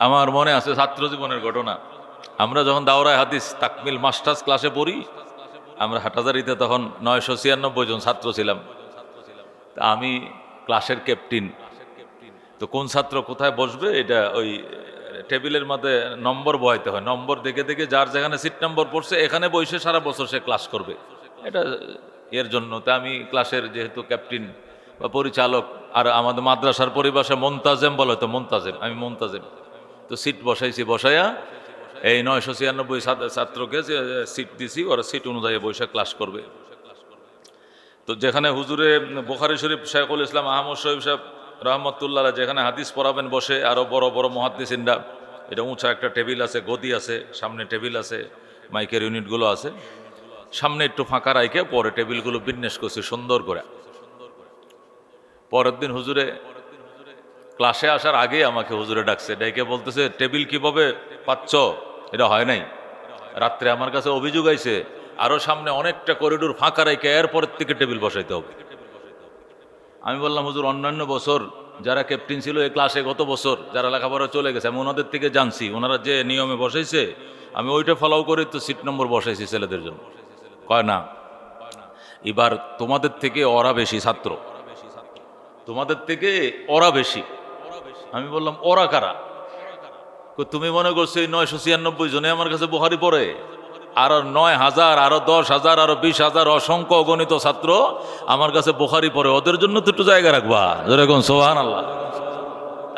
আমার মনে আছে ছাত্র জীবনের ঘটনা। আমরা যখন দাওরায় হাদিস তাকমিল মাস্টার্স ক্লাসে পড়ি, আমরা হাটাজারিতে তখন নয়শো ছিয়ানব্বই জন ছাত্র ছিলাম। তা আমি ক্লাসের ক্যাপ্টেন তো কোন ছাত্র কোথায় বসবে, এটা ওই টেবিলের মধ্যে নম্বর বহাইতে হয়। নম্বর দেখে দেখে যার যেখানে সিট নম্বর পড়ছে, এখানে বসে সারা বছর সে ক্লাস করবে। এটা এর জন্য। তা আমি ক্লাসের যেহেতু ক্যাপ্টেন বা পরিচালক, আর আমাদের মাদ্রাসার পরিভাষায় মোন্তাজেম বলা হতো মোন্তাজেম, আমি মোন্তাজেম। তো সিট বসাইছি, বসাইয়া এই নয়শো ছিয়ানব্বই ছাত্রকে সিট দিছি, ওরা সিট অনুযায়ী বসে ক্লাস করবে। তো যেখানে হুজুরে বোখারি শরীফ শেখুল ইসলাম, আহমদ শরীফ সাহেব রহমতুল্লাহ যেখানে হাদিস পড়াবেন বসে আরও বড় বড় মহাদ্দিসিনরা, এটা উঁচা একটা টেবিল আছে, গদি আছে, সামনে টেবিল আছে, মাইকের ইউনিটগুলো আছে। সামনে একটু ফাঁকা রাইকে পরে টেবিলগুলো বিন্যাস করছে সুন্দর করে। পরের দিন হুজুরে ক্লাসে আসার আগে আমাকে হুজুরে ডাকছে, ডেকে বলতেছে, টেবিল কীভাবে পাচ্ছ? এটা হয় নাই। রাত্রে আমার কাছে অভিযোগ আইছে, আরও সামনে অনেকটা করিডোর ফাঁকা রেখে এরপরের থেকে টেবিল বসাইতে হবে। আমি বললাম, হুজুর, অন্যান্য বছর যারা ক্যাপ্টেন ছিল এই ক্লাসে গত বছর যারা লেখাপড়া চলে গেছে, আমি ওনাদের থেকে জানছি, ওনারা যে নিয়মে বসাইছে, আমি ওইটা ফলো করে তো সিট নম্বর বসাইছি ছেলেদের জন্য। কয়, না, এবার তোমাদের থেকে ওরা বেশি ছাত্র। তোমাদের থেকে ওরা বেশি। আমি বললাম, ওরা কারা? তুমি মনে করছ এই নয়শো ছিয়ানব্বই জনে আমার কাছে বুহারি পড়ে? আরও নয় হাজার, আরও দশ হাজার, আরও বিশ হাজার অসংখ্য অগণিত ছাত্র আমার কাছে বুখারি পড়ে। ওদের জন্য তো একটু জায়গা রাখবা। যেরকম সোহান আল্লাহ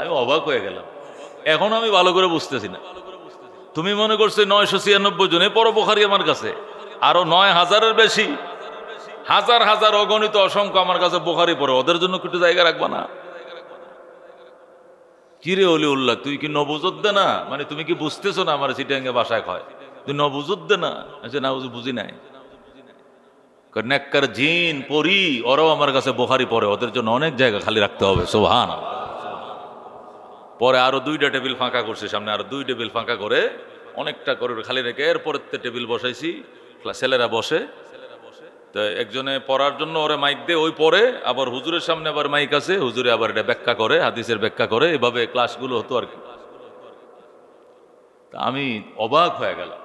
আমি অবাক হয়ে গেলাম। এখন আমি ভালো করে বুঝতেছি না। তুমি মনে করছ নয়শো ছিয়ানব্বই জনে পড়ো বুখারি আমার কাছে? আরও নয় হাজারের বেশি। হাজার হাজার অগণিত অসংখ্য আমার কাছে বুখারি পড়ে। ওদের জন্য একটু জায়গা রাখবা না? কিরে অলি উল্লাহ তুই কি নবুজুদ্দে না মানে তুমি কি বুঝতেছো না আমার সিটাঙ্গে বাসায় কয় তুই নবুজুদ্দে না আচ্ছা না, বুঝি নাই। নেককার জিন, পরি, ওরাও আমার কাছে বোখারি পড়ে, ওদের জন্য অনেক জায়গা খালি রাখতে হবে সোহান পরে আরও দুইটা টেবিল ফাঁকা করছে সামনে, আরও দুই টেবিল ফাঁকা করে, অনেকটা করে খালি রেখে এরপরের টেবিল বসাইছি ছেলেরা বসে তো একজনে পড়ার জন্য ওরে মাইক দিয়ে ওই পড়ে, আবার হুজুরের সামনে আবার মাইক আছে, হুজুরে আবার এটা ব্যাখ্যা করে, হাদিসের ব্যাখ্যা করে, এভাবে ক্লাসগুলো হতো আর কি। তা আমি অবাক হয়ে গেলাম।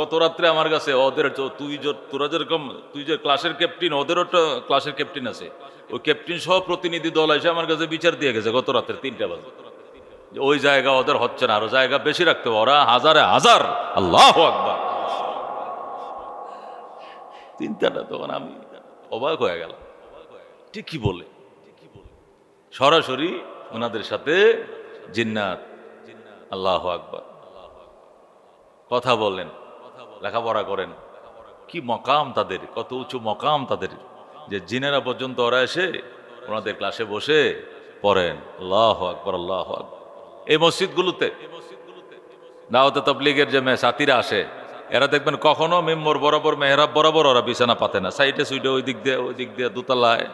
গত রাত্রে আমার কাছে ওদের তুই তোরা যেরকম, তুই যে ক্লাসের ক্যাপ্টেন ওদেরও তো ক্লাসের ক্যাপ্টেন আছে। ওই ক্যাপ্টেন সহ প্রতিনিধি দল এসে আমার কাছে বিচার দিয়ে গেছে গত রাত্রে তিনটা বাজে। ওই জায়গা ওদের হচ্ছে না, আরও জায়গা বেশি রাখতে হবে, ওরা হাজারে হাজার। আল্লাহ আকবার। চিন্তাটা তখন আমি অবাক হয়ে গেলাম। ঠিকই বলে? সরাসরি ওনাদের সাথে জিন্নাত। আল্লাহ আকবার। কথা বলেন লেখাপড়া করেন। কি মকাম তাদের, কত উঁচু মকাম তাদের। যে জিনেরা পর্যন্ত ওরা এসে ওনাদের ক্লাসে বসে পড়েন। আল্লাহ আকবর আল্লাহ আকবর। এই মসজিদগুলোতে, দাওয়াতে তবলিগের যে মে- সাথীরা আসে এরা দেখবেন কখনো মেম্বর বরাবর, মেহরাব বরাবর ওরা বিছানা পাতে না। সাইডে সুইডে ওই দিক দিয়ে, ওই দিক দিয়ে দোতলায়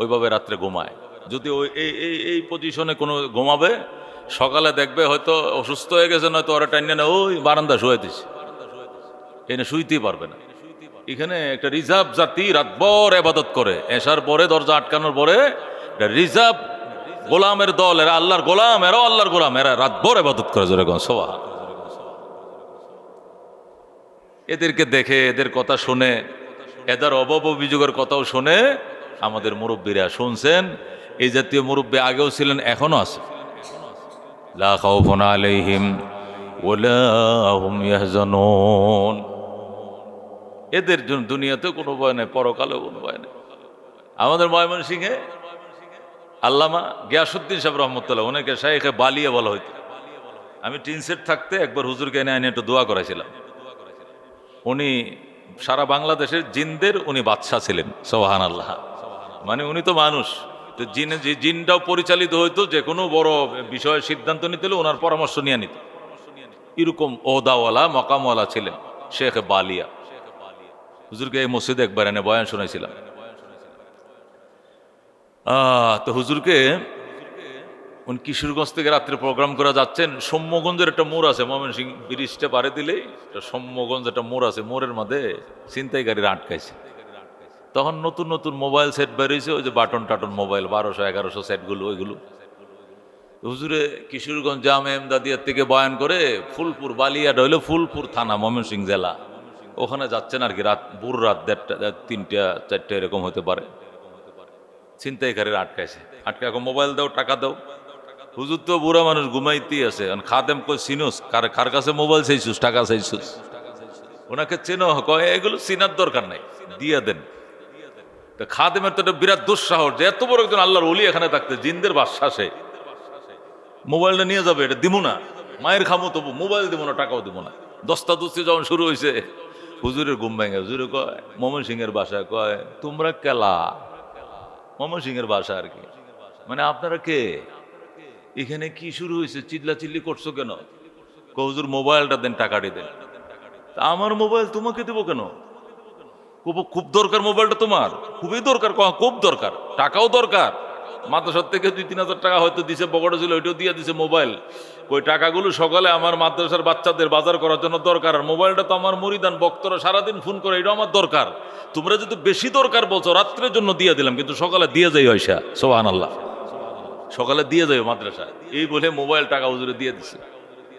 ওইভাবে রাত্রে ঘুমায়। যদি ওই, এই এই এই পজিশনে কোনো ঘুমাবে, সকালে দেখবে হয়তো অসুস্থ হয়ে গেছে, নয়তো ওরা টাইনে না ওই বারান্দা শুয়ে দিছে এনে শুইতেই পারবে না। এখানে একটা রিজার্ভ জাতি রাতভর আবাদত করে। এসার পরে দরজা আটকানোর পরে রিজার্ভ গোলামের দল, এরা আল্লাহর গোলাম, এরাও আল্লাহর গোলাম, এরা রাতভর আবাদত করে যেরকম সোয়া এদেরকে দেখে, এদের কথা শুনে, এদের অভাব অভিযোগের কথাও শুনে আমাদের মুরব্বীরা শুনছেন। এই জাতীয় মুরব্বী আগেও ছিলেন এখনও আছে। এদের জন্য দুনিয়াতেও কোনো ভয় নেই, পরকালেও কোনো ভয় নেই। আমাদের ময়মনসিংহে আল্লামা গিয়াসুদ্দিন সাহেব রহমতুল্লাহ, ওনাকে শাহেখে বালিয়া বলা হইতো। আমি টিন সেট থাকতে একবার হুজুরকে এনে এনে একটু দোয়া করাইছিলাম। উনি সারা বাংলাদেশের জিনদের উনি বাদশাহ ছিলেন সোহান আল্লাহ মানে উনি তো মানুষ। তো জিনে, যে জিনটাও পরিচালিত হইতো, যে কোনো বড় বিষয়ে সিদ্ধান্ত নিতে ওনার পরামর্শ নিয়ে নিত। এরকম ওদাওয়ালা, মকামওয়ালা ছিলেন শেখ বালিয়া। হুজুরকে এই মসজিদে একবার এনে বয়ান শুনেছিলাম তো হুজুরকে উনি কিশোরগঞ্জ থেকে রাত্রে প্রোগ্রাম করা যাচ্ছেন, সৌম্যগঞ্জের একটা মোড় আছে ময়মন সিং ব্রিজটা পারে দিলেই একটা সৌম্যগঞ্জ একটা মোড় আছে, মোড়ের মাঝে ছিনতাই গাড়ির আটকাইছে। তখন নতুন নতুন মোবাইল সেট বেরিয়েছে, ওই যে বাটন টাটন মোবাইল বারোশো, এগারোশো সেটগুলো ওইগুলো। হুজুরে কিশোরগঞ্জ জামে এমদাদিয়ার থেকে বয়ান করে, ফুলপুর বালিয়াটা হইল ফুলপুর থানা ময়মনসিংহ জেলা। ওখানে যাচ্ছেন আর কি, রাত বুর রাত দেড়টা তিনটা, চারটা এরকম হতে পারে। ছিনতাইকারীর আটকাইছে। আটকা এখন মোবাইল দাও, টাকা দাও। হুজুর তো বুড়া মানুষ ঘুমাইতেই আছে খাদেম কই চিনুস কার কার কাছে মোবাইল চাইছুস? টাকা চাইছুস? ওনাকে চেনো, কয়, এগুলো চিনার দরকার নাই, দিয়ে দেন। খাদেমের তো একটা বিরাট দুঃসাহস যে এত বড় একজন আল্লাহর অলি এখানে থাকতে, জিন্দের বাসাসে মোবাইলটা নিয়ে যাবে, এটা দিব না। মায়ের খামো তবু, মোবাইল দিব না, টাকাও দিব না। দস্তা দস্তি যখন শুরু হয়েছে হুজুরের ঘুম ভেঙে, হুজুরে কয় মমন সিং এর বাসায়, কয়, তোমরা কেলা? মমন সিং এর বাসা আর কি। মানে আপনারা কে? এখানে কি শুরু হয়েছে? চিল্লা চিল্লি করছ কেন? কয়, হুজুর মোবাইলটা দেন টাকাটি দেন। তা আমার মোবাইল তোমাকে দেবো কেন? খুব দরকার মোবাইলটা তোমার। খুবই দরকার খুব দরকার। টাকাও দরকার। মাদ্রাসার থেকে দুই তিন হাজার টাকা হয়তো দিছে পকেটে ছিল ওইটাও দিয়ে দিছে মোবাইল। ওই টাকাগুলো সকালে আমার মাদ্রাসার বাচ্চাদের বাজার করার জন্য দরকার। আর মোবাইলটা তো আমার মরিদান বক্তরা সারাদিন ফোন করে এটাও আমার দরকার। তোমরা যদি বেশি দরকার বলছো রাত্রের জন্য দিয়ে দিলাম কিন্তু সকালে দিয়ে যাই হয়সা সোহান আল্লাহ সকালে দিয়ে যাবে মাদ্রাসায়। এই বলে মোবাইল টাকা হুজুরে দিয়ে দিছে।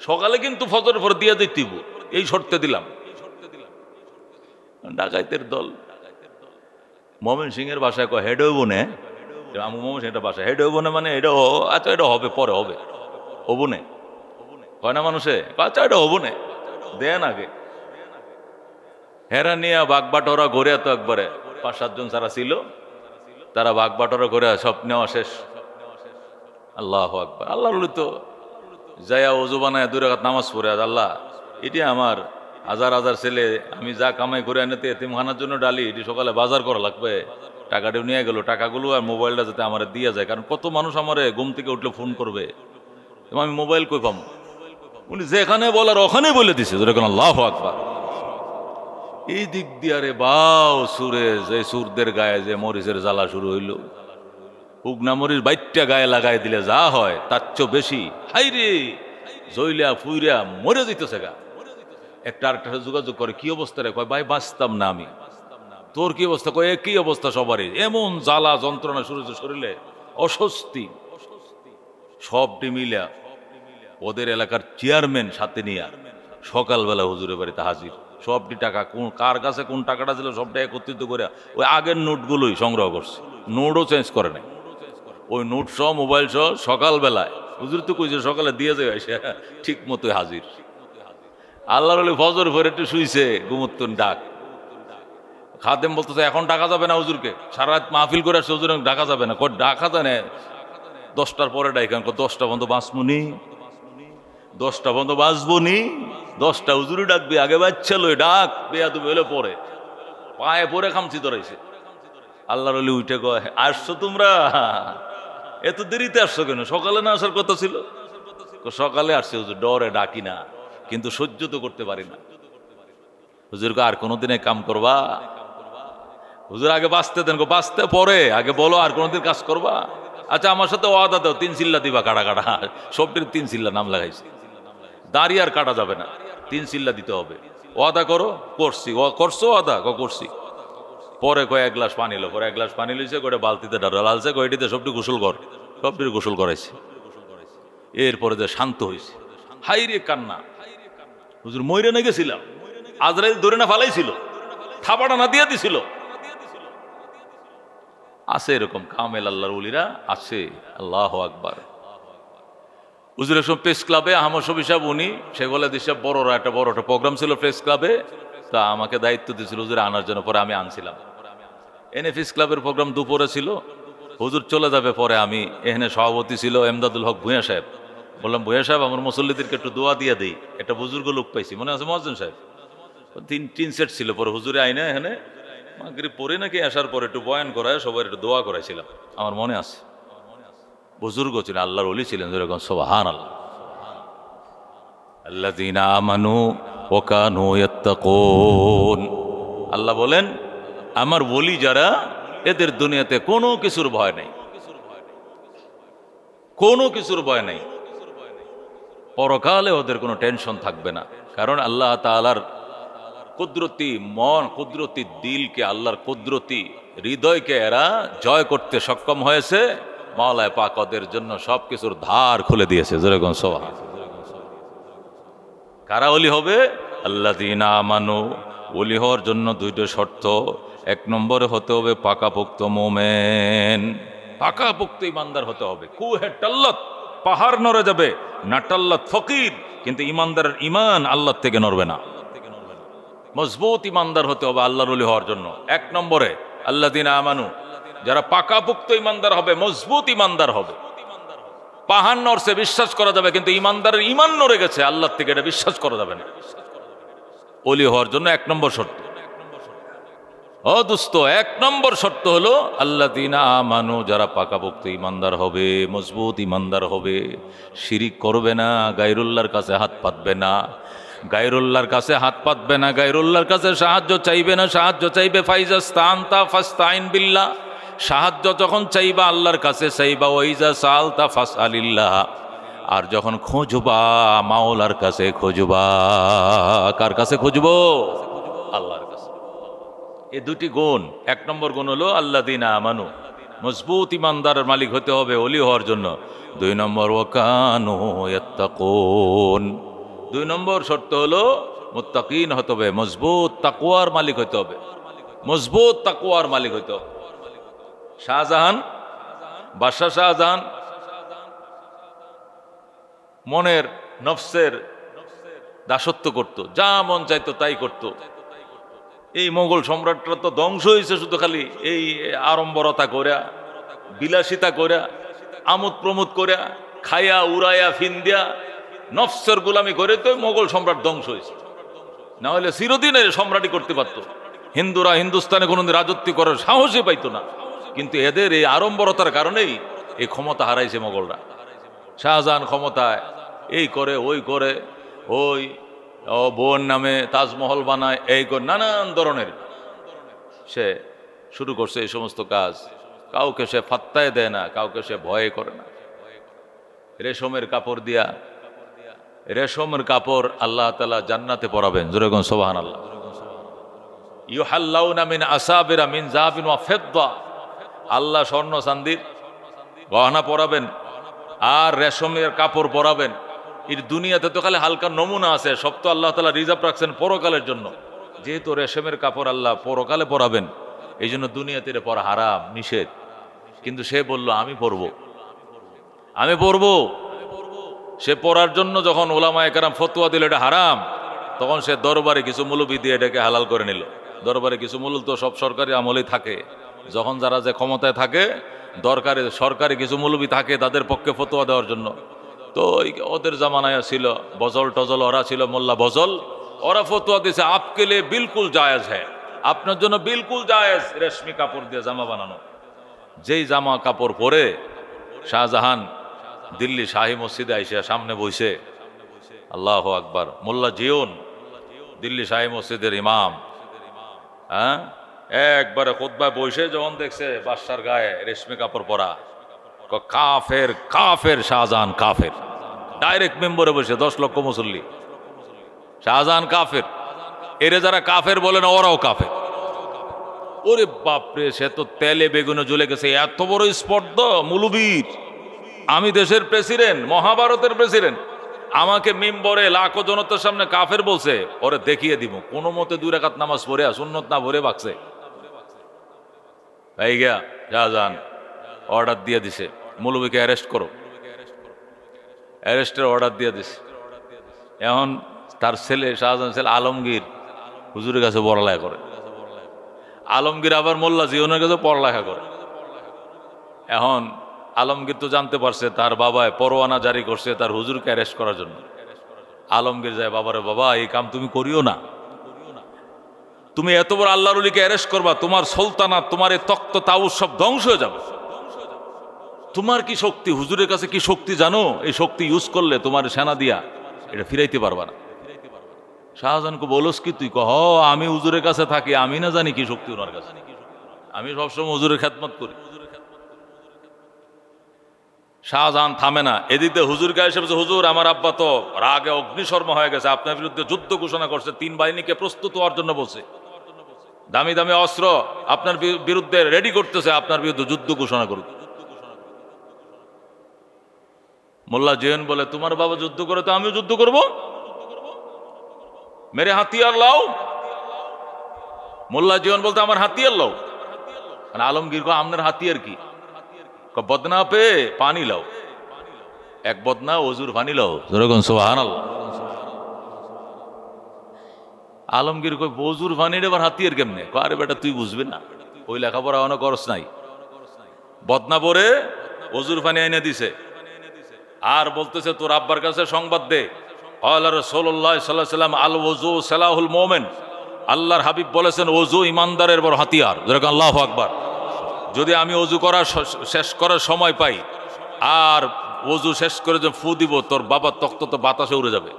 সকালে কিন্তু ফজর পর দিয়ে দিতেইব এই শর্তে দিলাম। ডাকাইতের দল। মমিন সিং এর বাসায় কয়, হেড হইব নে? আমি মমিন সিং বাসা হেড হইব মানে এটা আচ্ছা এটা হবে, পরে হবে। হব নে? কয় না মানুষে? আচ্ছা এটা হব নে। দেন আগে। হেরা নিয়ে বাগবাটরা ঘুরে তো একবারে। পাঁচ সাতজন যারা ছিল, তারা বাগবাটরা ঘুরে সব নেওয়া শেষ। আল্লাহ আকবার। আল্লাহ তো যাইয়া অজু বানায় দুই রাখাত নামাজ পড়ে, আজ আল্লাহ, এটি আমার হাজার হাজার ছেলে, আমি যা কামাই করে আনতে এতিমখানার জন্য ডালি, এটি সকালে বাজার করা লাগবে। টাকাটিও নিয়ে গেল, টাকাগুলো আর মোবাইলটা যাতে আমার দিয়ে যায়, কারণ কত মানুষ আমারে ঘুম থেকে উঠলে ফোন করবে। আমি মোবাইল কই পাবো? উনি যেখানে বলার ওখানে বলে দিছে যেরকম আল্লাহ আকবার। এই দিক দিয়ে আরে বাও সুরে, যে সুরদের গায়ে যে মরিচের জ্বালা শুরু হইল। উগনা মরিচ বাইটটা গায়ে লাগাই দিলে যা হয়, তার চেয়েও বেশি। হাই রে জইলা ফুইরা মরে যেতেছে গা। একটা আরেকটার সাথে যোগাযোগ করে, কি অবস্থা রে? কয়, ভাই, বাঁচতাম না আমি। তোর কি অবস্থা? কয় একই অবস্থা সবারই? এমন জ্বালা যন্ত্রণা শুরু হয়েছে শরীরে। অস্বস্তি। সবটি মিলা ওদের এলাকার চেয়ারম্যান সাথে নিয়ে সকালবেলা হুজুরের বাড়িতে হাজির। সবটি টাকা কোন, কার কাছে কোন টাকাটা ছিল সবটা একত্রিত করে ওই আগের নোটগুলোই সংগ্রহ করছে। নোটও চেঞ্জ করে নাই। ওই নোট সহ, মোবাইল সহ সকালবেলায়। হুজুর তো কইছে সকালে দিয়ে যায় সে ঠিক মতোই হাজির। আল্লাহর আলী ফজর ভরে একটু শুইছে গুমত্তন ডাক। খাদেম বলতেছে, এখন ডাকা যাবে না হুজুরকে? সারা রাত মাহফিল করে আসছে হুজুর ডাকা যাবে না। কই ডাকা যায় না। দশটার পরে ডাইকান কই দশটা বন্ধ বাঁচমুনি দশটা বন্ধ বাঁচবনি দশটা হুজুরি ডাকবি, আগে বাচ্চা লই ডাক। বেয়া তুমি এলে পরে। পায়ে পরে খামছি ধরাইছে। আল্লাহর আলী উঠে কয়, আসছো তোমরা? এত দেরিতে আসছো কেন? সকালে না আসার কথা ছিল? সকালে আসছে, হুজুর, ডরে ডাকি না, কিন্তু সহ্য তো করতে পারি না। হুজুরকে আর কোনোদিনে কাম করবা? হুজুর, আগে বাঁচতে দেন বাঁচতে পরে, আগে বলো আর কোনোদিন কাজ করবা? আচ্ছা আমার সাথে ওয়াদা দাও, তিন চিল্লা দিবা কাটা কাটা। সবটির তিন চিল্লা নাম লাগাইছি। দাঁড়িয়ে আর কাটা যাবে না, তিন চিল্লা দিতে হবে। ওয়াদা করো, করছি। করছ ওয়াদা? করছি। পরে কয় এক গ্লাস পানি পরে এক গ্লাস পানি লইছে কয়ে বালতিতে ডালালছে কয়টিতে সবটি গোসল কর সবটির গোসল করাইছে। এরপরে যে শান্ত হয়েছে হাই রে কান্না। হুজুর ময়রে না গেছিলাম, আজরাইল ধরে না ফালাইছিল, থাপাটা না দিয়ে দিছিল। আছে এরকম কামেল আল্লাহর উলিরা আছে, আল্লাহ আকবার। হুজুর একসম প্রেস ক্লাবে আহমদ শফি সাহেব, উনি সেগুলো দেশে বড়রা, একটা বড় একটা প্রোগ্রাম ছিল প্রেস ক্লাবে, তা আমাকে দায়িত্ব দিয়েছিল, হুজুর, আনার জন্য পরে আমি আনছিলাম। এনএফিস ক্লাবের প্রোগ্রাম দুপুরে ছিল। হুজুর চলে যাবে পরে আমি, এখানে সভাপতি ছিল এমদাদুল হক ভূঁয়া সাহেব। বললাম ভূঁয়া সাহেব, আমার মুসল্লিদেরকে একটু দোয়া দিয়ে দিই। একটা বুজুর্গ লোক পাইছি। মনে আছে মহাজন সাহেব? তিন তিন সেট ছিল পরে হুজুরে আইনে এখানে। মাগরিব পরে নাকি আসার পরে একটু বয়ান করায় সবাই একটু দোয়া করাইছিলাম। আমার মনে আছে। বুজুর্গ ছিলেন, আল্লাহর অলি ছিলেন যেরকম সোহান আল্লাহ আল্লাহ আমানু ওকানু আল্লাহ বলেন আমার বলি যারা, এদের দুনিয়াতে কোনো কিছুর ভয় নেই। কোনো কিছুর ভয় নেই। পরকালে ওদের কোনো টেনশন থাকবে না। কারণ আল্লাহ তাআলার কুদরতি মন, কুদরতি দিলকে, আল্লাহর কুদরতি হৃদয়কে এরা জয় করতে সক্ষম হয়েছে। মাওলায় পাক ওদের জন্য সব কিছুর ধার খুলে দিয়েছে। যেরকম সোহা কারা অলি হবে? আল্লাহ দিনা মানু অলি হওয়ার জন্য দুইটা শর্ত। এক নম্বরে হতে হবে পাকাপোক্ত মোমেন। পাকাপোক্ত ইমানদার হতে হবে। কুহে টাল্লত, পাহাড় নড়ে যাবে। না টাল্লত ফকির, কিন্তু ইমানদারের ইমান আল্লাহ থেকে নড়বে না। মজবুত ইমানদার হতে হবে আল্লাহর হওয়ার জন্য। এক নম্বরে আল্লাহ দিনা আমানু, যারা পাকাপোক্ত ইমানদার হবে, মজবুত ইমানদার হবে। পাহাড় নড়ছে, বিশ্বাস করা যাবে, কিন্তু ইমানদারের ইমান নড়ে গেছে, আল্লাহ থেকে এটা বিশ্বাস করা যাবে না। অলি হওয়ার জন্য এক নম্বর শর্ত। ও দুস্ত, এক নম্বর শর্ত হলো আল্লাহ দিনা আমানু, যারা পাকাপোক্ত ইমানদার হবে, মজবুত ইমানদার হবে, শিরিক করবে না গাইরুল্লার কাছে হাত পাতবে না। গাইরুল্লার কাছে হাত পাতবে না গাইরুল্লাহর কাছে সাহায্য চাইবে না, সাহায্য চাইবে ফাইজাস্তান্তা ফাস্তাইন বিল্লাহ। সাহায্য যখন চাইবা আল্লাহর কাছে, চাইবা ওইজা সালতা ফাস আলিল্লাহ আর যখন খোঁজবা, মাওলার কাছে খোঁজবা, কার কাছে খুঁজবো? এই দুটি গুণ। এক নম্বর গুণ হলো আল্লাহ দিন আমানু। মজবুত ইমানদারের মালিক হতে হবে অলি হওয়ার জন্য। দুই নম্বর ওকানো কোন দুই নম্বর শর্ত হলো মুত্তাকিন হতে হবে, মজবুত তাকুয়ার মালিক হতে হবে। মজবুত তাকুয়ার মালিক হতে হবে। শাহজাহান, বাদশাহ শাহজাহান, মনের নফসের দাসত্ব করত, যা মন চাইতো তাই করত। এই মোগল সম্রাটরা তো ধ্বংস হয়েছে শুধু খালি এই আড়ম্বরতা করিয়া বিলাসিতা করিয়া আমোদ প্রমোদ করিয়া খাইয়া উড়াইয়া ফিন্দিয়া, নফসের গুলামি করে তো মোগল সম্রাট ধ্বংস হয়েছে। না হলে চিরদিনের সম্রাটই করতে পারত। হিন্দুরা হিন্দুস্তানে কোনোদিন রাজত্ব করার সাহসই পাইতো না। কিন্তু এদের এই আড়ম্বরতার কারণেই এই ক্ষমতা হারাইছে মোগলরা। শাহজাহান ক্ষমতায় এই করে, ওই করে, ওই ও বোন নামে তাজমহল বানায়, এই নানান ধরনের। সে শুরু করছে এই সমস্ত কাজ। কাউকে সে ফাত্তায় দেয় না, কাউকে সে ভয়ে করে না। রেশমের কাপড় দিয়া, রেশমের কাপড় আল্লাহ তালা জান্নাতে পরাবেন। জোরেগন সোবাহান আল্লাহ ইউহাল্লাউনা মিন আসাবিরা মিন জাহাবিন ওয়া আল্লাহ স্বর্ণ চান্দির গহনা পরাবেন, আর রেশমের কাপড় পরাবেন। এর দুনিয়াতে তো খালি হালকা নমুনা আছে, সব তো আল্লাহ তালা রিজার্ভ রাখছেন পরকালের জন্য। যেহেতু রেশমের কাপড় আল্লাহ পরকালে পরাবেন এই জন্য দুনিয়াতে পরা হারাম, নিষেধ। কিন্তু সে বলল, আমি পরব। আমি পরব? সে পড়ার জন্য যখন ওলামা একরাম ফতুয়া দিল, এটা হারাম, তখন সে দরবারে কিছু মুলবি দিয়ে এটাকে হালাল করে নিল। দরবারে কিছু মূল তো সব সরকারি আমলেই থাকে। যখন যারা যে ক্ষমতায় থাকে, দরকারে সরকারি কিছু মুলবি থাকে তাদের পক্ষে ফতোয়া দেওয়ার জন্য। তো ওদের জামানায় ছিল বজল টজল, ওরা ছিল মোল্লা বজল। ওরা ফতোয়া দিয়েছে আপকেলে বিলকুল জায়েজ হ্যাঁ আপনার জন্য বিলকুল জায়েজ রেশমি কাপড় দিয়ে জামা বানানো। যেই জামা কাপড় পরে শাহজাহান দিল্লি শাহী মসজিদে আইসা সামনে বইছে, আল্লাহ আকবার, মোল্লা জিওন দিল্লি শাহী মসজিদের ইমাম। হ্যাঁ? একবারে খোদ্ায় বসে যখন দেখছে বাদশার গায়ে রেশমি কাপড় পরা কাফের কাফের শাহজাহান কাফের। ডাইরেক্ট মেম্বরে বসে, দশ লক্ষ মুসল্লি। শাহজাহান কাফের। এরে যারা কাফের বলে না, ওরাও কাফের। ওরে বাপরে, সে তো তেলে, বেগুনে জ্বলে গেছে। এত বড় স্পর্ধ, মুলুবীর। আমি দেশের প্রেসিডেন্ট মহাভারতের প্রেসিডেন্ট আমাকে মিম্বরে, লাখো জনতার সামনে কাফের বলছে, ওরে দেখিয়ে দিব। কোনো মতে দুই রাকাত নামাজ পড়ে সুন্নত না ভরে বাকছে এই গিয়া, শাহজাহান অর্ডার দিয়ে দিছে। মৌলবীকে অ্যারেস্ট করো। অ্যারেস্টের অর্ডার দিয়ে দিছে। এখন তার ছেলে শাহজাহান ছেলে আলমগীর হুজুরের কাছে পড়ালেখা করে। আলমগীর আবার মোল্লা জীবনের কাছে পড়ালেখা করে। এখন আলমগীর তো জানতে পারছে তার বাবায় পরোয়ানা জারি করছে তার হুজুরকে অ্যারেস্ট করার জন্য। আলমগীর যায়, বাবারে বাবা, এই কাম তুমি করিও না। তুমি এত বড় আল্লাহর অলিকে অ্যারেস্ট করবা, তোমার সুলতানা তোমার এই তক্ত তাউস সব ধ্বংস হয়ে যাবে। তোমার কি শক্তি? হুজুরের কাছে কি শক্তি জানো? এই শক্তি ইউজ করলে তোমার সেনা দিয়া এটা ফিরাইতে পারবা না। শাহজাহানকে বলস কি তুই? কহ আমি হুজুরের কাছে থাকি আমি না জানি কি শক্তি ওনার কাছে। আমি সবসময় হুজুরের খেদমত করি। শাহজাহান থামে না। এদিকে হুজুর গায়ে এসে বলছে, হুজুর আমার আব্বা তো রাগে অগ্নিশর্মা হয়ে গেছে আপনার বিরুদ্ধে যুদ্ধ ঘোষণা করছে তিন বাহিনীকে প্রস্তুত হওয়ার জন্য বলছে। দামি দামি অস্ত্র আপনার বিরুদ্ধে রেডি করতেছে আপনার বিরুদ্ধে যুদ্ধ ঘোষণা করুক। মোল্লা জৈন বলে, তোমার বাবা যুদ্ধ করে, তো আমিও যুদ্ধ করব? মেরে হাতিয়ার লাও। মোল্লা জীবন বলতে, আমার হাতিয়ার লাও। আর আলমগীর কো আপনার হাতিয়ার কি? বদনা পে পানি লাও। এক বদনা ওজুর পানি লাও। যেরকম সোহান আলমগীর কই বজুর পানির এবার হাতিয়ার কেমনে? আরে বেটা, তুই বুঝবি না। ওই লেখাপড়া অনেক করস নাই। বদনা পরে অজুর পানি এনে দিছে। আর বলতেছে, তোর আব্বার কাছে সংবাদ দে। আল্লাহ রসোল্লাহ সাল্লাহ সাল্লাম আল ওজু সালাহুল মোমেন। আল্লাহর হাবিব বলেছেন ওজু ইমানদারের বড় হাতিয়ার। যেরকম আল্লাহ আকবার। যদি আমি অজু করার শেষ করার সময় পাই, আর অজু শেষ করে যে ফু দিব, তোর বাবার তক্ত তো বাতাসে উড়ে যাবে।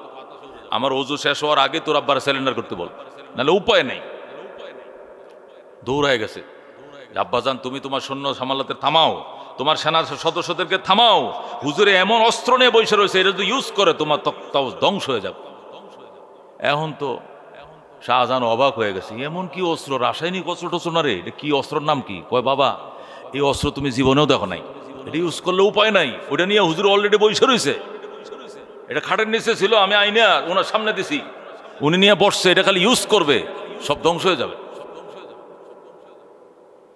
আমার অজু শেষ হওয়ার আগে তোর আব্বার সিলিন্ডার করতে বল। নাহলে উপায় নেই। দৌড়ায় গেছে। আব্বাজান, তুমি তোমার সৈন্য সামালাতে থামাও। তোমার সেনার সদস্যদেরকে থামাও। হুজুরে এমন অস্ত্র নিয়ে বসে রয়েছে এটা যদি ইউজ করে, তোমার ধ্বংস হয়ে যাবে। এখন তো শাহজাহান অবাক হয়ে গেছে, এমন কি অস্ত্র? রাসায়নিক অস্ত্র টস্ত্র না রে? এটা কি অস্ত্রর নাম কি? কয়, বাবা, এই অস্ত্র তুমি জীবনেও দেখো নাই। এটা ইউজ করলে উপায় নাই। ওটা নিয়ে হুজুর অলরেডি বসে রয়েছে। এটা খাটের নিচে ছিল, আমি আইনে ওনার সামনে দিছি। উনি নিয়ে বসছে, এটা খালি ইউজ করবে, সব ধ্বংস হয়ে যাবে।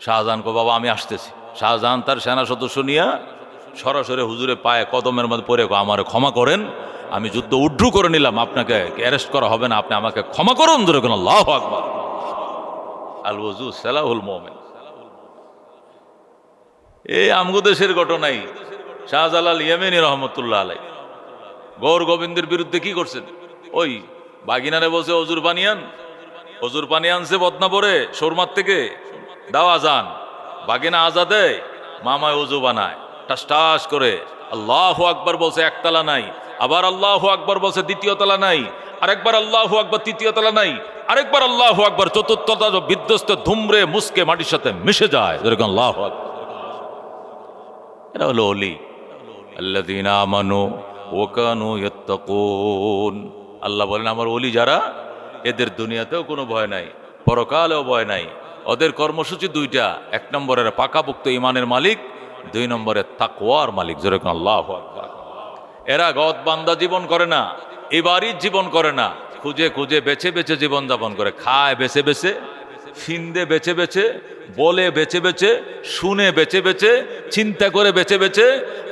শাহজাহান কো বাবা, আমি আসতেছি। শাহজাহান তার সেনা সদস্য নিয়ে সরাসরি হুজুরে পায়ে কদমের মধ্যে পরে আমার ক্ষমা করেন, আমি যুদ্ধ উড্রু করে নিলাম, আপনাকে অ্যারেস্ট করা হবে না, আপনি আমাকে ক্ষমা করুন। ধরে কোন আল্লাহ আকবার। আল সালাহুল মোমেন। এই আমগো দেশের ঘটনাই শাহজালাল ইয়েমেনি রহমতুল্লাহ আলাই। গৌর গোবিন্দের বিরুদ্ধে কি করছেন? ওই বাগিনারে বসে অজুর পানি আন। অজুর পানি আনছে বদনাপুরে সোরমার থেকে দাওয়া যান। বাগিনা আজাদে মামায় অজু বানায়। টাস টাস করে আল্লাহ আকবার বলছে একতলা নাই, আবার আল্লাহ আকবার বলছে দ্বিতীয় তলা নাই, আরেকবার আল্লাহ আকবার তৃতীয় তলা নাই, আরেকবার আল্লাহ আকবার চতুর্থ তলা বিধ্বস্ত ধুমরে মুসকে মাটির সাথে মিশে যায়, যেরকম আল্লাহ এরা হলো অলি আল্লাহ বলেন, আমার অলি যারা, এদের দুনিয়াতেও কোনো ভয় নাই, পরকালেও ভয় নাই। ওদের কর্মসূচি দুইটা। এক নম্বরের পাকাপুক্ত ইমানের মালিক, দুই নম্বরের তাকওয়ার মালিক। যেরকম আল্লাহ এরা গদ বান্দা জীবন করে না, এবারই জীবন করে না। খুঁজে খুঁজে বেছে বেছে জীবন যাপন করে। খায় বেছে বেছে ফিন্দে বেছে বেছে, বলে বেছে বেছে, শুনে বেছে বেছে, চিন্তা করে বেছে বেছে,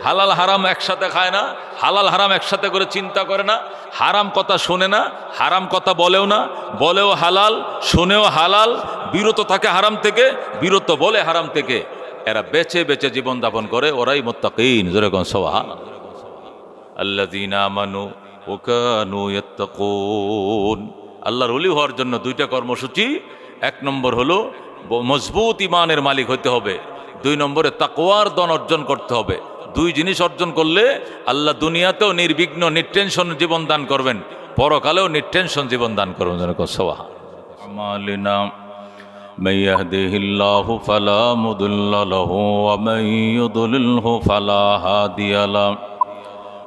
হালাল হারাম একসাথে খায় না, হালাল হারাম একসাথে করে চিন্তা করে না, হারাম কথা শোনে না, হারাম কথা বলেও না, বলেও হালাল, শোনেও হালাল, বিরত থাকে হারাম থেকে, বিরত বলে হারাম থেকে। এরা বেছে বেছে জীবন যাপন করে, ওরাই মোত্তাকিন যেরকম আল্লাহর ওলি হওয়ার জন্য দুইটা কর্মসূচি এক নম্বর হলো মজবুত ইমানের মালিক হতে হবে। দুই নম্বরে তাকোয়ার দন অর্জন করতে হবে। দুই জিনিস অর্জন করলে আল্লাহ দুনিয়াতেও নির্বিঘ্ন নিটেনশন জীবন দান করবেন। পরকালেও নিটেনশন জীবন দান করবেন, যেন সোহা من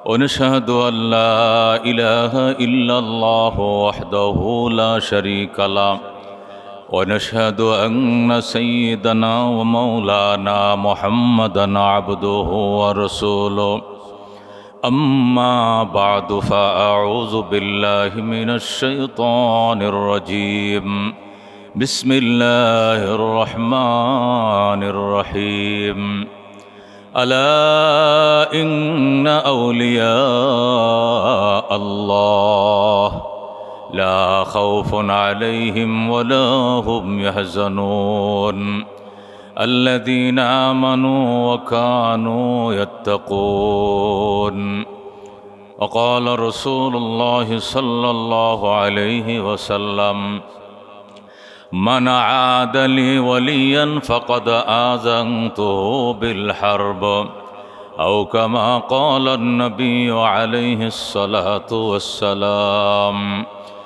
ونشهد أن لا إله إلا الله وحده لا شريك ونشهد أن سيدنا ومولانا محمدا عبده ورسوله. أما بعد فأعوذ بالله من الشيطان الرجيم. بسم الله الرحمن الرحيم. ألا إن أولياء الله لا خوف عليهم ولا هم يحزنون. الذين آمنوا وكانوا يتقون. وقال رسول الله صلى الله عليه وسلم من عاد لي وليا فقد آذنته بالحرب. أو كما قال النبي عليه الصلاة والسلام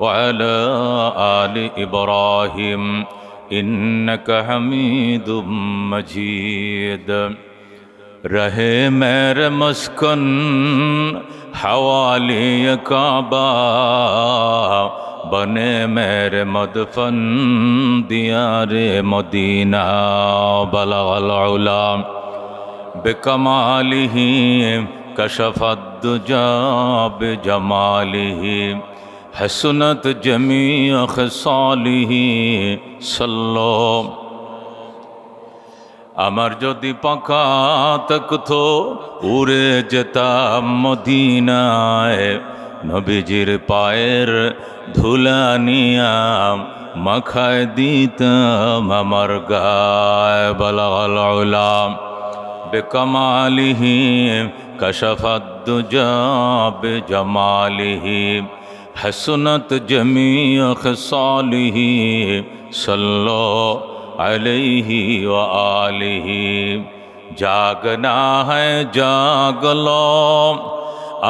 وعلى آل إبراهيم إنك حميد مجيد رہے میرے مسکن حوالی کعبہ بنے میرے مدفن دیار مدینہ بلغ العلا بکمالہ کشف الدجا بجمالہ حسنت جمیع خصالہ صلو আমার যদি পাকা থাকতো উড়ে যেতাম মদিনায় নবীজির পায়ের ধুলা নিয়াম মাখায় দিতাম আমার গায় বলাম বেকমালিহি কশফদ্দুজা বেজমালিহি حسنت جميع خصاله صلو علیہ وآلہ جاگنا ہے جاگ لو،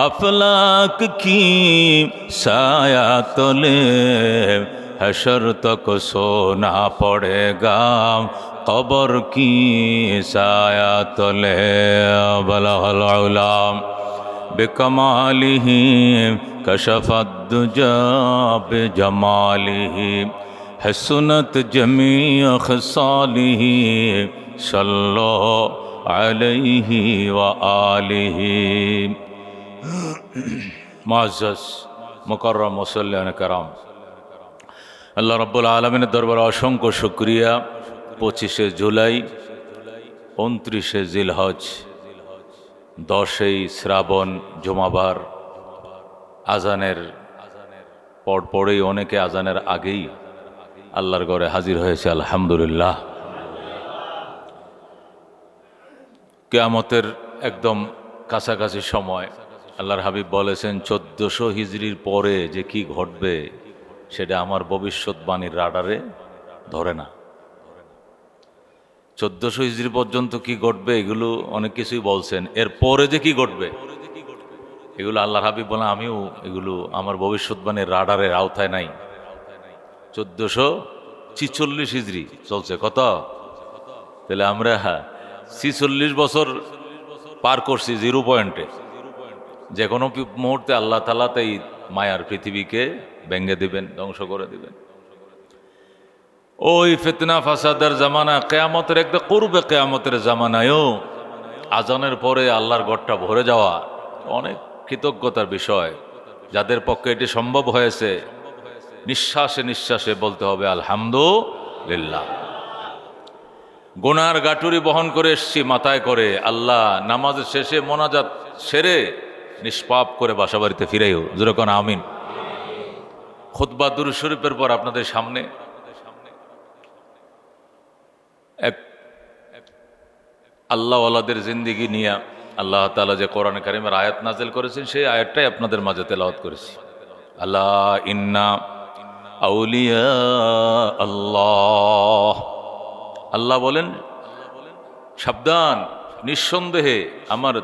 افلاک کی سایہ تلے، حشر تک سونا پڑے گا، قبر کی سایہ تلے، بلغ العلام بکمالہ کشفت হসনত জমি جمیع সল্লো صلو علیہ وآلہ معزز مکرم مسلم کرام আল্লাহ রব্বুল আলমিনের দরবার অসংখ্য শুক্রিয়া। পঁচিশে জুলাই, উনত্রিশে জিলহজ, দশই শ্রাবণ, জুমাবার। আজানের পর পরেই অনেকে আজানের আগেই আল্লাহর ঘরে হাজির হয়েছে, আলহামদুলিল্লাহ। কেয়ামতের একদম কাছাকাছি সময় আল্লাহর হাবিব বলেছেন, চোদ্দশো হিজড়ির পরে যে কি ঘটবে সেটা আমার ভবিষ্যৎবাণীর রাডারে ধরে না। চোদ্দশো হিজড়ি পর্যন্ত কি ঘটবে এগুলো অনেক কিছুই বলছেন। এর পরে যে কি ঘটবে এগুলো আল্লাহ হাবিব বলে আমিও এগুলো আমার ভবিষ্যৎবাণীর রাডারের আওতায় নাই। চোদ্দশো ছিচল্লিশ হিজড়ি চলছে, কত? তাহলে আমরা ছিচল্লিশ বছর পার করছি জিরো পয়েন্টে। যে কোনো মুহূর্তে আল্লাহ তালা তাই মায়ার পৃথিবীকে ব্যঙ্গে দিবেন, ধ্বংস করে দিবেন। ওই ফেতনা ফাসাদের জামানা, কেয়ামতের একটা করবে কেয়ামতের জামানায়ও আজানের পরে আল্লাহর গড়টা ভরে যাওয়া অনেক কৃতজ্ঞতার বিষয়। যাদের পক্ষে এটি সম্ভব হয়েছে, নিঃশ্বাসে নিঃশ্বাসে বলতে হবে আলহামদুলিল্লাহ। গোনার গাটুরি বহন করে এসছি মাথায় করে, আল্লাহ নামাজের শেষে মোনাজাত সেরে নিষ্পাপ করে বাসা বাড়িতে ফিরেও যেরকম আমিন। খুতবা দুর শরীফের পর আপনাদের সামনে এক আল্লাহওয়ালাদের জিন্দিগি নিয়ে আল্লাহ তালা যে কোরআন কারিমের আয়াত নাজেল করেছেন, সেই আয়াতটাই আপনাদের মাঝে তেলাওয়াত করেছি। আল্লাহ, ইন্না আউলিয়া আল্লাহ। আল্লাহ বলেন, সাবধান, নিঃসন্দেহে আমার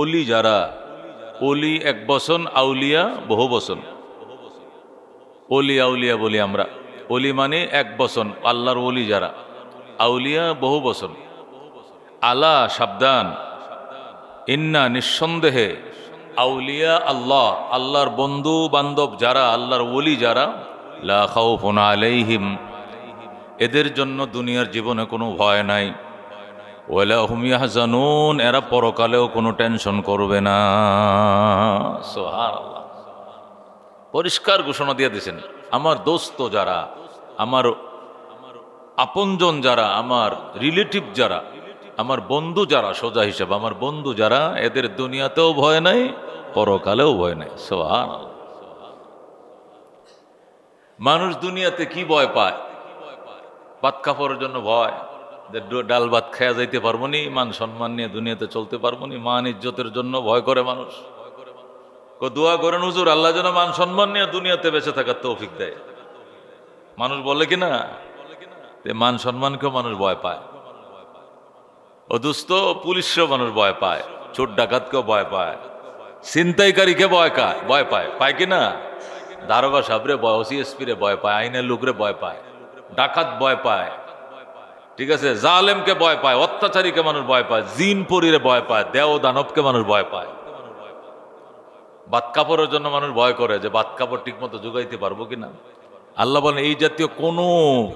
অলি যারা, অলি এক বসন আউলিয়া বহু বসন অলি আউলিয়া বলি আমরা। অলি মানে এক বসন আল্লাহর অলি যারা। আউলিয়া বহু বসন আলা সাবধান ইন্না নিঃসন্দেহে আউলিয়া আল্লাহ, আল্লাহর বন্ধু বান্ধব যারা, আল্লাহর ওলি যারা, লা খাউফুন আলাইহিম, এদের জন্য দুনিয়ার জীবনে কোনো ভয় নাই। ওয়ালা এরা পরকালেও কোনো টেনশন করবে না। সুবহানাল্লাহ। পরিষ্কার ঘোষণা দিয়ে দিয়েছেন, আমার দোস্ত যারা, আমার আপনজন যারা, আমার রিলেটিভ যারা আমার বন্ধু যারা, সোজা হিসেবে, আমার বন্ধু যারা, এদের দুনিয়াতেও ভয় নাই, পরকালেও ভয় নাই। সোহান মানুষ দুনিয়াতে কি ভয় পায়? ভাত কাপড়ের জন্য ভয়। যে ডাল ভাত খেয়া যাইতে পারব নি, মান সম্মান নিয়ে দুনিয়াতে চলতে পারব নি, মান ইজ্জতের জন্য ভয় করে মানুষ। দোয়া করেন, হুজুর, আল্লাহ যেন মান সম্মান নিয়ে দুনিয়াতে বেঁচে থাকার তৌফিক দেয়। মানুষ বলে কি না? মান সম্মানকেও মানুষ ভয় পায়। অদুস্থ পুলিশও মানুষ ভয় পায়, চোর ডাকাতকেও ভয় পায়, ছিনতাইকারীকে ভয় পায় ভয় পায়। পায় কি না? দারোগা সাবরে ভয় ওসিএসপি রে ভয় পায়, আইনের লোকরে ভয় পায়, ডাকাত ভয় পায়। ঠিক আছে? জালেমকে ভয় পায়, অত্যাচারীকে মানুষ ভয় পায়, জিন পরীরে ভয় পায়, দেও দানবকে মানুষ ভয় পায়। বাত কাপড়ের জন্য মানুষ ভয় করে যে বাত কাপড় ঠিক মতো যোগাইতে পারব কিনা আল্লাহ বলেন, এই জাতীয় কোনো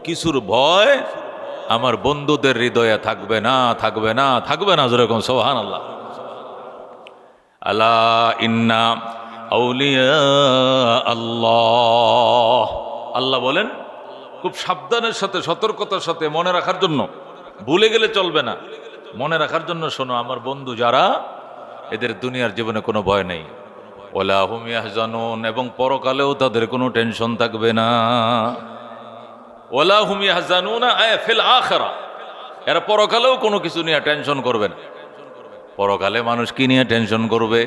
কিছুর ভয় আমার বন্ধুদের হৃদয়ে থাকবে না থাকবে না থাকবে না যেরকম সোহান আল্লাহ আল্লাহ ইন্না আউলিয়া আল্লাহ। আল্লাহ বলেন, খুব সাবধানের সাথে, সতর্কতার সাথে মনে রাখার জন্য। ভুলে গেলে চলবে না। মনে রাখার জন্য শোনো, আমার বন্ধু যারা, এদের দুনিয়ার জীবনে কোনো ভয় নেই। ওলা হুমিয়াহ জানুন এবং পরকালেও তাদের কোনো টেনশন থাকবে না। ওলা হুমিয়াহ জানুন ফিল আখরা। এরা পরকালেও কোনো কিছু নিয়ে টেনশন করবে না। পরকালে মানুষ কি নিয়ে টেনশন করবে?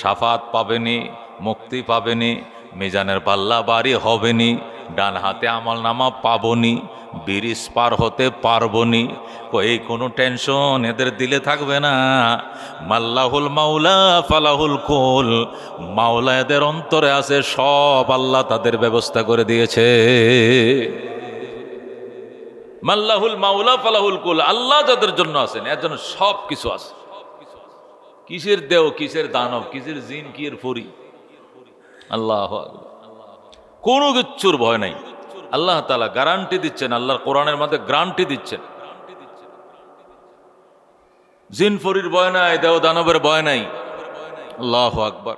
সাফাত পাবেনি, মুক্তি পাবেনি, মিজানের পাল্লা বাড়ি হবেনি, ডান হাতে আমল নামা পাবনি, ব্রিজ পার হতে পারবনি। এই কোনো টেনশন এদের দিলে থাকবে না। মাল্লাহুল মাওলা, ফালাহুল কুল। মাওলা এদের অন্তরে আছে সব, আল্লাহ তাদের ব্যবস্থা করে দিয়েছে। মাল্লাহুল মাউলা ফালাহুল কুল, আল্লাহ যাদের জন্য আছেন, এর জন্য সব কিছু আছে। কিসের দেও কিসের দানব, কিসের জিন কির ফুরি? আল্লাহ কোনো কিচ্ছুর ভয় নাই। আল্লাহ তালা গ্যারান্টি দিচ্ছেন, আল্লাহর কোরআনের মধ্যে গ্যারান্টি দিচ্ছেন। জিন ফরির ভয় নাই দেও দানবের ভয় নাই। আল্লাহ আকবর।